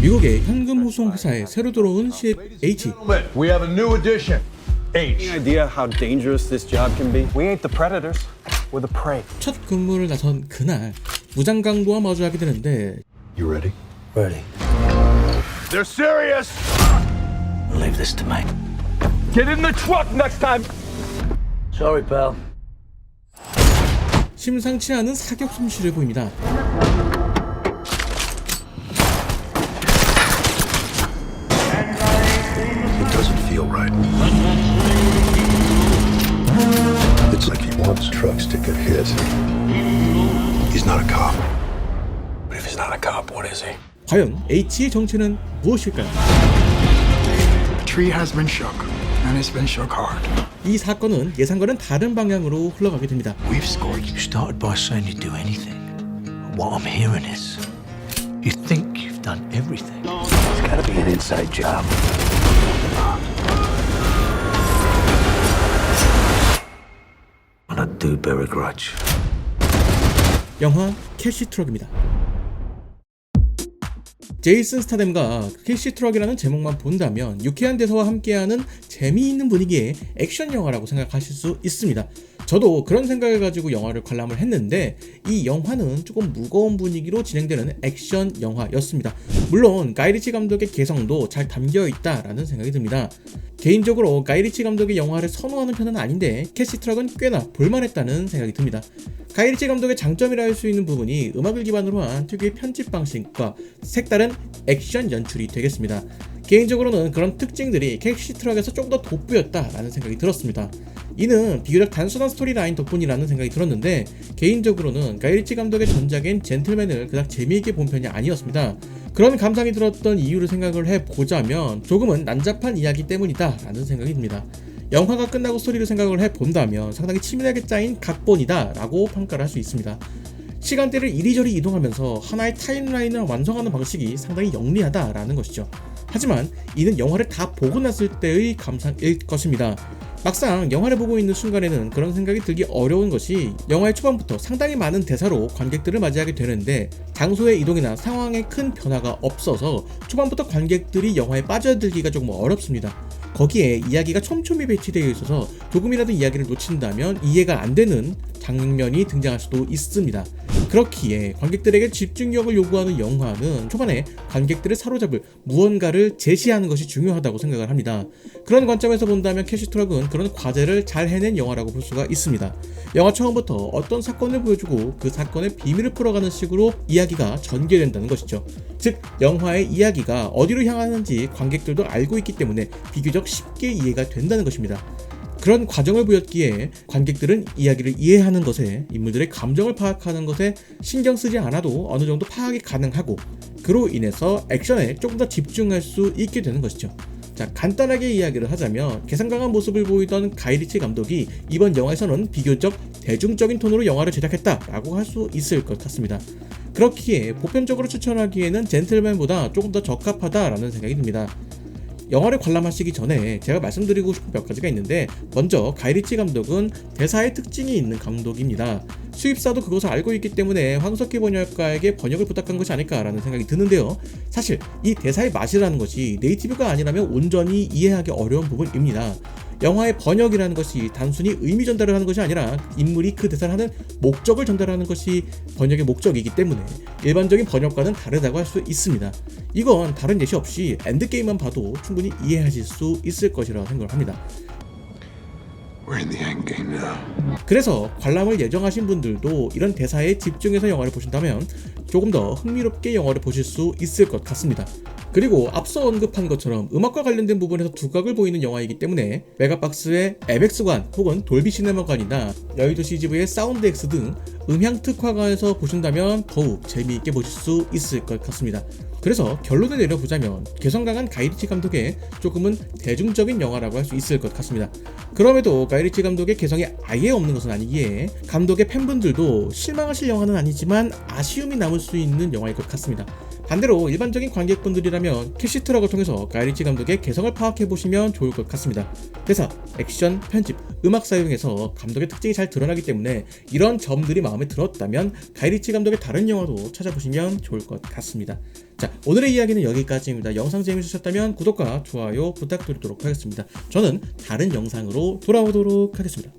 미국의 현금 호송 회사에 새로 들어온 십 H We have a new addition. Any H. idea how dangerous this job can be? We ain't the predators. We're the prey. 첫 근무를 나선 그날 무장 강도와 마주하게 되는데 You ready? Ready. They're serious. Leave this to me. Get in the truck next time. Sorry, pal. 심상치 않은 사격 솜씨를 보입니다. Feel right. It's like he wants trucks to get hit. He's not a cop. But if he's not a cop, what is he? 과연 H의 정체는 무엇일까요? tree has been shook, and it's been shook hard. 이 사건은 예상과는 다른 방향으로 흘러가게 됩니다. We've scored You started by saying you'd do anything. What I'm hearing is, you think you've done everything. It's gotta be an inside job. Do bear a grudge. 영화 캐시 트럭입니다. 제이슨 스타뎀과 캐시 트럭이라는 제목만 본다면 유쾌한 대사와 함께하는 재미있는 분위기의 액션 영화라고 생각하실 수 있습니다. 저도 그런 생각을 가지고 영화를 관람을 했는데 이 영화는 조금 무거운 분위기로 진행되는 액션 영화였습니다. 물론 가이리치 감독의 개성도 잘 담겨 있다라는 생각이 듭니다. 개인적으로 가이리치 감독의 영화를 선호하는 편은 아닌데 캐시 트럭은 꽤나 볼만했다는 생각이 듭니다. 가이리치 감독의 장점이라 할 수 있는 부분이 음악을 기반으로 한 특유의 편집 방식과 색다른 액션 연출이 되겠습니다. 개인적으로는 그런 특징들이 캐시 트럭에서 조금 더 돋보였다라는 생각이 들었습니다. 이는 비교적 단순한 스토리라인 덕분이라는 생각이 들었는데 개인적으로는 가이리치 감독의 전작인 젠틀맨을 그닥 재미있게 본 편이 아니었습니다. 그런 감상이 들었던 이유를 생각을 해보자면 조금은 난잡한 이야기 때문이다 라는 생각이 듭니다. 영화가 끝나고 스토리를 생각을 해본다면 상당히 치밀하게 짜인 각본이다 라고 평가를 할 수 있습니다. 시간대를 이리저리 이동하면서 하나의 타임라인을 완성하는 방식이 상당히 영리하다라는 것이죠. 하지만 이는 영화를 다 보고 났을 때의 감상일 것입니다. 막상 영화를 보고 있는 순간에는 그런 생각이 들기 어려운 것이 영화의 초반부터 상당히 많은 대사로 관객들을 맞이하게 되는데 장소의 이동이나 상황에 큰 변화가 없어서 초반부터 관객들이 영화에 빠져들기가 조금 어렵습니다. 거기에 이야기가 촘촘히 배치되어 있어서 조금이라도 이야기를 놓친다면 이해가 안 되는 장면이 등장할 수도 있습니다. 그렇기에 관객들에게 집중력을 요구하는 영화는 초반에 관객들을 사로잡을 무언가를 제시하는 것이 중요하다고 생각을 합니다. 그런 관점에서 본다면 캐시 트럭은 그런 과제를 잘 해낸 영화라고 볼 수가 있습니다. 영화 처음부터 어떤 사건을 보여주고 그 사건의 비밀을 풀어가는 식으로 이야기가 전개된다는 것이죠. 즉, 영화의 이야기가 어디로 향하는지 관객들도 알고 있기 때문에 비교적 쉽게 이해가 된다는 것입니다. 그런 과정을 보였기에 관객들은 이야기를 이해하는 것에 인물들의 감정을 파악하는 것에 신경 쓰지 않아도 어느 정도 파악이 가능하고 그로 인해서 액션에 조금 더 집중할 수 있게 되는 것이죠. 자, 간단하게 이야기를 하자면 개성 강한 모습을 보이던 가이리치 감독이 이번 영화에서는 비교적 대중적인 톤으로 영화를 제작했다라고 할 수 있을 것 같습니다. 그렇기에 보편적으로 추천하기에는 젠틀맨보다 조금 더 적합하다라는 생각이 듭니다. 영화를 관람하시기 전에 제가 말씀드리고 싶은 몇 가지가 있는데 먼저 가이리치 감독은 대사의 특징이 있는 감독입니다. 수입사도 그것을 알고 있기 때문에 황석희 번역가에게 번역을 부탁한 것이 아닐까라는 생각이 드는데요. 사실 이 대사의 맛이라는 것이 네이티브가 아니라면 온전히 이해하기 어려운 부분입니다. 영화의 번역이라는 것이 단순히 의미 전달을 하는 것이 아니라 인물이 그 대사를 하는 목적을 전달하는 것이 번역의 목적이기 때문에 일반적인 번역과는 다르다고 할 수 있습니다. 이건 다른 예시 없이 엔드게임만 봐도 충분히 이해하실 수 있을 것이라고 생각을 합니다. 그래서 관람을 예정하신 분들도 이런 대사에 집중해서 영화를 보신다면 조금 더 흥미롭게 영화를 보실 수 있을 것 같습니다. 그리고 앞서 언급한 것처럼 음악과 관련된 부분에서 두각을 보이는 영화이기 때문에 메가박스의 에벡스관 혹은 돌비 시네마관이나 여의도 CGV의 사운드X 등 음향 특화관에서 보신다면 더욱 재미있게 보실 수 있을 것 같습니다. 그래서 결론을 내려보자면 개성 강한 가이리치 감독의 조금은 대중적인 영화라고 할 수 있을 것 같습니다. 그럼에도 가이리치 감독의 개성이 아예 없는 것은 아니기에 감독의 팬분들도 실망하실 영화는 아니지만 아쉬움이 남을 수 있는 영화일 것 같습니다. 반대로 일반적인 관객분들이라면 캐시 트럭을 통해서 가이리치 감독의 개성을 파악해 보시면 좋을 것 같습니다. 대사, 액션, 편집, 음악 사용에서 감독의 특징이 잘 드러나기 때문에 이런 점들이 마음에 들었다면 가이리치 감독의 다른 영화도 찾아보시면 좋을 것 같습니다. 자, 오늘의 이야기는 여기까지입니다. 영상 재밌으셨다면 구독과 좋아요 부탁드리도록 하겠습니다. 저는 다른 영상으로 돌아오도록 하겠습니다.